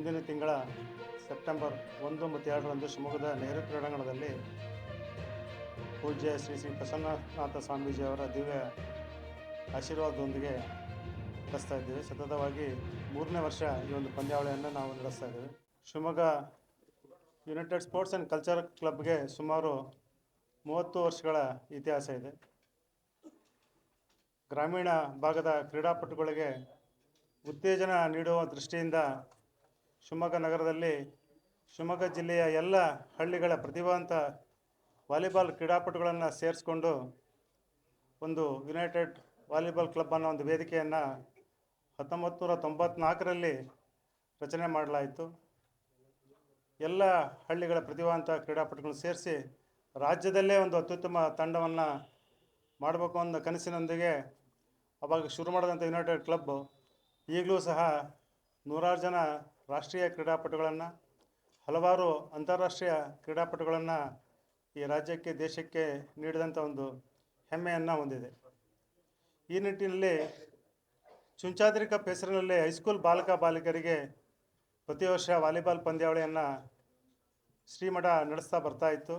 ಮುಂದಿನ ತಿಂಗಳ ಸೆಪ್ಟೆಂಬರ್ ಒಂದು ಮತ್ತು ಎರಡರಂದು ಶಿವಮೊಗ್ಗದ ನೆಹರು ಕ್ರೀಡಾಂಗಣದಲ್ಲಿ ಪೂಜ್ಯ ಶ್ರೀ ಶ್ರೀ ಪ್ರಸನ್ನನಾಥ ಸ್ವಾಮೀಜಿಯವರ ದಿವ್ಯ ಆಶೀರ್ವಾದದೊಂದಿಗೆ ನಡೆಸ್ತಾ ಇದ್ದೇವೆ. ಸತತವಾಗಿ ಮೂರನೇ ವರ್ಷ ಈ ಒಂದು ಪಂದ್ಯಾವಳಿಯನ್ನು ನಾವು ನಡೆಸ್ತಾ ಇದ್ದೇವೆ. Shivamogga united sports and culture ಕ್ಲಬ್ಗೆ ಸುಮಾರು ಮೂವತ್ತು ವರ್ಷಗಳ ಇತಿಹಾಸ ಇದೆ. ಗ್ರಾಮೀಣ ಭಾಗದ ಕ್ರೀಡಾಪಟುಗಳಿಗೆ ಉತ್ತೇಜನ ನೀಡುವ ದೃಷ್ಟಿಯಿಂದ ಶಿವಮೊಗ್ಗ ನಗರದಲ್ಲಿ ಶಿವಮೊಗ್ಗ ಜಿಲ್ಲೆಯ ಎಲ್ಲ ಹಳ್ಳಿಗಳ ಪ್ರತಿಭಾವಂತ ವಾಲಿಬಾಲ್ ಕ್ರೀಡಾಪಟುಗಳನ್ನು ಸೇರಿಸ್ಕೊಂಡು ಒಂದು ಯುನೈಟೆಡ್ ವಾಲಿಬಾಲ್ ಕ್ಲಬ್ ಅನ್ನೋ ಒಂದು ವೇದಿಕೆಯನ್ನು ಹತ್ತೊಂಬತ್ತು ನೂರ ತೊಂಬತ್ನಾಲ್ಕರಲ್ಲಿ ರಚನೆ ಮಾಡಲಾಯಿತು. ಎಲ್ಲ ಹಳ್ಳಿಗಳ ಪ್ರತಿಭಾವಂತ ಕ್ರೀಡಾಪಟುಗಳನ್ನು ಸೇರಿಸಿ ರಾಜ್ಯದಲ್ಲೇ ಒಂದು ಅತ್ಯುತ್ತಮ ತಂಡವನ್ನು ಮಾಡಬೇಕು ಅನ್ನೋ ಕನಸಿನೊಂದಿಗೆ ಅವಾಗ ಶುರು ಮಾಡಿದಂಥ ಯುನೈಟೆಡ್ ಕ್ಲಬ್ ಈಗಲೂ ಸಹ ನೂರಾರು ಜನ ರಾಷ್ಟ್ರೀಯ ಕ್ರೀಡಾಪಟುಗಳನ್ನು, ಹಲವಾರು ಅಂತಾರಾಷ್ಟ್ರೀಯ ಕ್ರೀಡಾಪಟುಗಳನ್ನು ಈ ರಾಜ್ಯಕ್ಕೆ, ದೇಶಕ್ಕೆ ನೀಡಿದಂಥ ಒಂದು ಹೆಮ್ಮೆಯನ್ನು ಹೊಂದಿದೆ. ಈ ನಿಟ್ಟಿನಲ್ಲಿ ಚುಂಚಾದ್ರಿ ಕಪ್ ಹೆಸರಿನಲ್ಲಿ ಹೈಸ್ಕೂಲ್ ಬಾಲಕ ಬಾಲಿಕರಿಗೆ ಪ್ರತಿ ವರ್ಷ ವಾಲಿಬಾಲ್ ಪಂದ್ಯಾವಳಿಯನ್ನು ಶ್ರೀಮಠ ನಡೆಸ್ತಾ ಬರ್ತಾ ಇತ್ತು.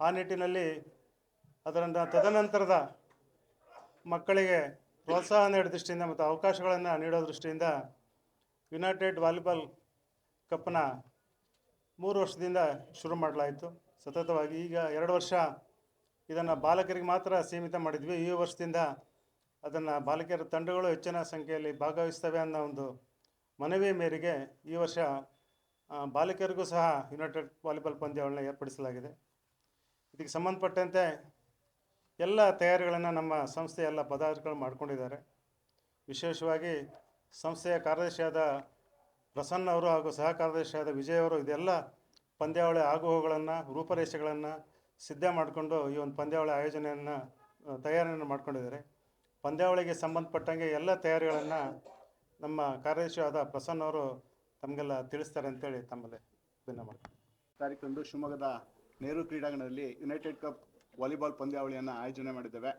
ಆ ನಿಟ್ಟಿನಲ್ಲಿ ಅದರಿಂದ ತದನಂತರದ ಮಕ್ಕಳಿಗೆ ಪ್ರೋತ್ಸಾಹ ನೀಡೋ ದೃಷ್ಟಿಯಿಂದ ಮತ್ತು ಅವಕಾಶಗಳನ್ನು ನೀಡೋ ದೃಷ್ಟಿಯಿಂದ ಯುನೈಟೆಡ್ ವಾಲಿಬಾಲ್ ಕಪ್ನ ಮೂರು ವರ್ಷದಿಂದ ಶುರು ಮಾಡಲಾಯಿತು. ಸತತವಾಗಿ ಈಗ ಎರಡು ವರ್ಷ ಇದನ್ನು ಬಾಲಕರಿಗೆ ಮಾತ್ರ ಸೀಮಿತ ಮಾಡಿದ್ವಿ. ಈ ವರ್ಷದಿಂದ ಅದನ್ನು ಬಾಲಕಿಯರ ತಂಡಗಳು ಹೆಚ್ಚಿನ ಸಂಖ್ಯೆಯಲ್ಲಿ ಭಾಗವಹಿಸ್ತವೆ ಅನ್ನೋ ಒಂದು ಮನವಿ ಮೇರೆಗೆ ಈ ವರ್ಷ ಬಾಲಕಿಯರಿಗೂ ಸಹ ಯುನೈಟೆಡ್ ವಾಲಿಬಾಲ್ ಪಂದ್ಯಾವಳಿನ ಏರ್ಪಡಿಸಲಾಗಿದೆ. ಇದಕ್ಕೆ ಸಂಬಂಧಪಟ್ಟಂತೆ ಎಲ್ಲ ತಯಾರಿಗಳನ್ನು ನಮ್ಮ ಸಂಸ್ಥೆಯ ಎಲ್ಲ ಪದಾಧಿಕಾರಿಗಳು ಮಾಡ್ಕೊಂಡಿದ್ದಾರೆ. ವಿಶೇಷವಾಗಿ ಸಂಸ್ಥೆಯ ಕಾರ್ಯದರ್ಶಿಯಾದ ಪ್ರಸನ್ನ ಅವರು ಹಾಗೂ ಸಹ ಕಾರ್ಯದರ್ಶಿಯಾದ ವಿಜಯ್ ಅವರು ಇದೆಲ್ಲ ಪಂದ್ಯಾವಳಿ ಆಗುಹೋಗಳನ್ನು, ರೂಪರೇಷೆಗಳನ್ನು ಸಿದ್ಧ ಮಾಡಿಕೊಂಡು ಈ ಒಂದು ಪಂದ್ಯಾವಳಿ ಆಯೋಜನೆಯನ್ನು ತಯಾರಿಯನ್ನು ಮಾಡ್ಕೊಂಡಿದ್ದಾರೆ. ಪಂದ್ಯಾವಳಿಗೆ ಸಂಬಂಧಪಟ್ಟಂಗೆ ಎಲ್ಲ ತಯಾರಿಗಳನ್ನು ನಮ್ಮ ಕಾರ್ಯದರ್ಶಿಯಾದ ಪ್ರಸನ್ನ ಅವರು ತಮಗೆಲ್ಲ ತಿಳಿಸ್ತಾರೆ ಅಂತೇಳಿ ತಮ್ಮಲ್ಲಿ ಭಿನ್ನ ಮಾಡ್ತಾರೆ ಕಾರ್ಯಕ್ರಮದ ಶಿವಮೊಗ್ಗದ ನೆಹರು ಕ್ರೀಡಾಂಗಣದಲ್ಲಿ ಯುನೈಟೆಡ್ ಕಪ್ ವಾಲಿಬಾಲ್ ಪಂದ್ಯಾವಳಿಯನ್ನು ಆಯೋಜನೆ ಮಾಡಿದ್ದೇವೆ.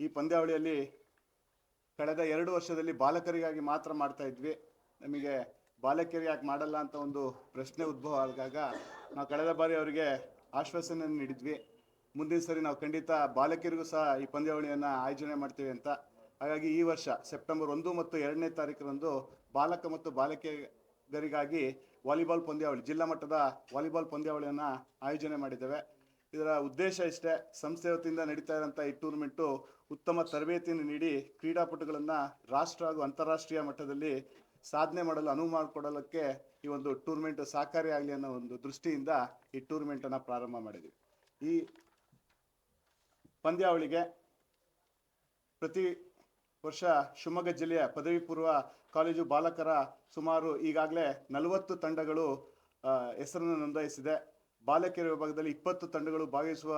ಈ ಪಂದ್ಯಾವಳಿಯಲ್ಲಿ ಕಳೆದ ಎರಡು ವರ್ಷದಲ್ಲಿ ಬಾಲಕರಿಗಾಗಿ ಮಾತ್ರ ಮಾಡ್ತಾ ಇದ್ವಿ. ನಮಗೆ ಬಾಲಕಿಯರು ಯಾಕೆ ಮಾಡಲ್ಲ ಅಂತ ಒಂದು ಪ್ರಶ್ನೆ ಉದ್ಭವ ಆದಾಗ ನಾವು ಕಳೆದ ಬಾರಿ ಅವರಿಗೆ ಆಶ್ವಾಸನೆ ನೀಡಿದ್ವಿ. ಮುಂದಿನ ಸರಿ ನಾವು ಖಂಡಿತ ಬಾಲಕಿಯರಿಗೂ ಸಹ ಈ ಪಂದ್ಯಾವಳಿಯನ್ನು ಆಯೋಜನೆ ಮಾಡ್ತೀವಿ ಅಂತ. ಹಾಗಾಗಿ ಈ ವರ್ಷ ಸೆಪ್ಟೆಂಬರ್ ಒಂದು ಮತ್ತು ಎರಡನೇ ತಾರೀಕರಂದು ಬಾಲಕ ಮತ್ತು ಬಾಲಕಿಯರಿಗಾಗಿ ವಾಲಿಬಾಲ್ ಪಂದ್ಯಾವಳಿ, ಜಿಲ್ಲಾ ಮಟ್ಟದ ವಾಲಿಬಾಲ್ ಪಂದ್ಯಾವಳಿಯನ್ನು ಆಯೋಜನೆ ಮಾಡಿದ್ದೇವೆ. ಇದರ ಉದ್ದೇಶ ಇಷ್ಟೇ. ಸಂಸ್ಥೆ ವತಿಯಿಂದ ನಡೀತಾ ಇರೋಂಥ ಈ ಟೂರ್ನಮೆಂಟು ಉತ್ತಮ ತರಬೇತಿಯನ್ನು ನೀಡಿ ಕ್ರೀಡಾಪಟುಗಳನ್ನು ರಾಷ್ಟ್ರ ಹಾಗೂ ಅಂತಾರಾಷ್ಟ್ರೀಯ ಮಟ್ಟದಲ್ಲಿ ಸಾಧನೆ ಮಾಡಲು ಅನುವು ಮಾಡಿಕೊಡಲಿಕ್ಕೆ ಈ ಒಂದು ಟೂರ್ನಮೆಂಟ್ ಸಹಕಾರಿಯಾಗಲಿ ಅನ್ನೋ ಒಂದು ದೃಷ್ಟಿಯಿಂದ ಈ ಟೂರ್ನಮೆಂಟನ್ನು ಪ್ರಾರಂಭ ಮಾಡಿದ್ವಿ. ಈ ಪಂದ್ಯಾವಳಿಗೆ ಪ್ರತಿ ವರ್ಷ ಶಿವಮೊಗ್ಗ ಜಿಲ್ಲೆಯ ಪದವಿ ಪೂರ್ವ ಕಾಲೇಜು ಬಾಲಕರ ಸುಮಾರು ಈಗಾಗಲೇ ನಲವತ್ತು ತಂಡಗಳು ಹೆಸರನ್ನು ನೋಂದಾಯಿಸಿದೆ. ಬಾಲಕಿಯರ ವಿಭಾಗದಲ್ಲಿ ಇಪ್ಪತ್ತು ತಂಡಗಳು ಭಾಗವಹಿಸುವ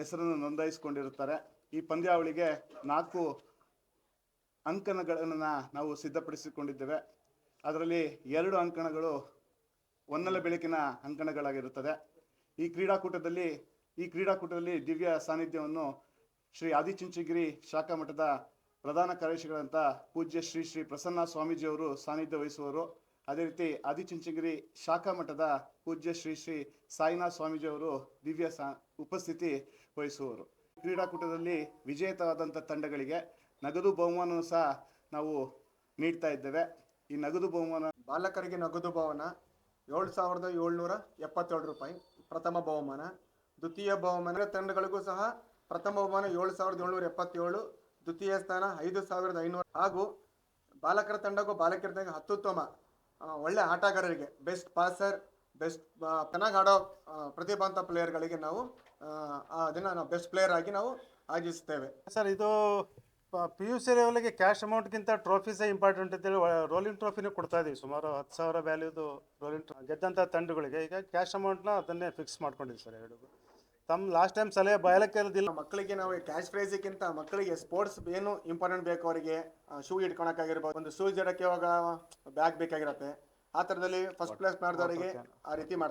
ಹೆಸರನ್ನು ನೋಂದಾಯಿಸಿಕೊಂಡಿರುತ್ತಾರೆ. ಈ ಪಂದ್ಯಾವಳಿಗೆ ನಾಲ್ಕು ಅಂಕಣಗಳನ್ನು ನಾವು ಸಿದ್ಧಪಡಿಸಿಕೊಂಡಿದ್ದೇವೆ. ಅದರಲ್ಲಿ ಎರಡು ಅಂಕಣಗಳು ಹೊನ್ನಲ ಬೆಳಕಿನ ಅಂಕಣಗಳಾಗಿರುತ್ತದೆ. ಈ ಕ್ರೀಡಾಕೂಟದಲ್ಲಿ ಈ ಕ್ರೀಡಾಕೂಟದಲ್ಲಿ ದಿವ್ಯ ಸಾನ್ನಿಧ್ಯವನ್ನು ಶ್ರೀ ಆದಿಚುಂಚಗಿರಿ ಶಾಖಾ ಮಠದ ಪ್ರಧಾನ ಕಾರ್ಯದರ್ಶಿಗಳಂತ ಪೂಜ್ಯ ಶ್ರೀ ಶ್ರೀ ಪ್ರಸನ್ನ ಸ್ವಾಮೀಜಿಯವರು ಸಾನ್ನಿಧ್ಯ ವಹಿಸುವರು. ಅದೇ ರೀತಿ ಆದಿಚುಂಚಗಿರಿ ಶಾಖಾ ಮಠದ ಪೂಜ್ಯ ಶ್ರೀ ಶ್ರೀ ಸಾಯಿನಾಥ್ ಸ್ವಾಮೀಜಿಯವರು ದಿವ್ಯ ಸಾ, ಉಪಸ್ಥಿತಿ ವಹಿಸುವರು. ಕ್ರೀಡಾಕೂಟದಲ್ಲಿ ವಿಜೇತವಾದಂಥ ತಂಡಗಳಿಗೆ ನಗದು ಬಹುಮಾನ ಸಹ ನಾವು ನೀಡ್ತಾ ಇದ್ದೇವೆ. ಈ ನಗದು ಬಹುಮಾನ ಬಾಲಕರಿಗೆ ನಗದು ಬಹುಮಾನ ಏಳು ಸಾವಿರದ ಏಳ್ನೂರ ಎಪ್ಪತ್ತೇಳು ರೂಪಾಯಿ ಪ್ರಥಮ ಬಹುಮಾನ. ದ್ವಿತೀಯ ಬಹುಮಾನ ತಂಡಗಳಿಗೂ ಸಹ ಪ್ರಥಮ ಬಹುಮಾನ ಏಳು ಸಾವಿರದ ಏಳ್ನೂರ ಎಪ್ಪತ್ತೇಳು, ದ್ವಿತೀಯ ಸ್ಥಾನ ಐದು ಸಾವಿರದ ಐನೂರು. ಹಾಗೂ ಬಾಲಕರ ತಂಡಕ್ಕೂ ಬಾಲಕಿಯರ ತಂಡ ಅತ್ಯುತ್ತಮ ಒಳ್ಳೆ ಆಟಗಾರರಿಗೆ ಬೆಸ್ಟ್ ಪಾಸರ್ ಬೆಸ್ಟ್ ಚೆನ್ನಾಗಿ ಆಡೋ ಪ್ರತಿಭಾಂತ ಪ್ಲೇಯರ್ಗಳಿಗೆ ನಾವು ದಿನ ನಾವು ಬೆಸ್ಟ್ ಪ್ಲೇಯರ್ ಆಗಿ ನಾವು ಆಯೋಜಿಸ್ತೇವೆ. ಸರ್, ಇದು ಪಿ ಯು ಸಿ ಲೆವೆಲ್ಗೆ ಕ್ಯಾಶ್ ಅಮೌಂಟ್ಗಿಂತ ಟ್ರೋಫೀಸೇ ಇಂಪಾರ್ಟೆಂಟ್ ಅಂತೇಳಿ ರೋಲಿಂಗ್ ಟ್ರೋಫಿನೂ ಕೊಡ್ತಾ ಇದ್ದೀವಿ ಸುಮಾರು ಹತ್ತು ಸಾವಿರ ವ್ಯಾಲ್ಯೂದು ರೋಲಿಂಗ್ ಗೆದ್ದಂಥ ತಂಡಗಳಿಗೆ. ಈಗ ಕ್ಯಾಶ್ ಅಮೌಂಟ್ನ ಅದನ್ನೇ ಫಿಕ್ಸ್ ಮಾಡ್ಕೊಂಡಿದ್ದೀವಿ ಸರ್, ಎರಡು. ತಮ್ಮ ಲಾಸ್ಟ್ ಟೈಮ್ ಸಲಹೆ ಬಯಲಕ್ಕೆ ಇರೋದಿಲ್ಲ. ಮಕ್ಕಳಿಗೆ ನಾವು ಕ್ಯಾಶ್ ಪ್ರೈಸಿಗಿಂತ ಮಕ್ಕಳಿಗೆ ಸ್ಪೋರ್ಟ್ಸ್ ಏನು ಇಂಪಾರ್ಟೆಂಟ್ ಬೇಕು ಅವರಿಗೆ? ಶೂ ಇಟ್ಕೊಳಕ್ಕಾಗಿರ್ಬೋದು. ಒಂದು ಶೂಸ್ ಇಡಕ್ಕೆ ಇವಾಗ ಬ್ಯಾಗ್ ಬೇಕಾಗಿರತ್ತೆ. ಆ ಥರದಲ್ಲಿ ಫಸ್ಟ್ ಪ್ಲೇಸ್ ಮಾಡಿದವರಿಗೆ ಆ ರೀತಿ ಮಾಡ್ತಾರೆ.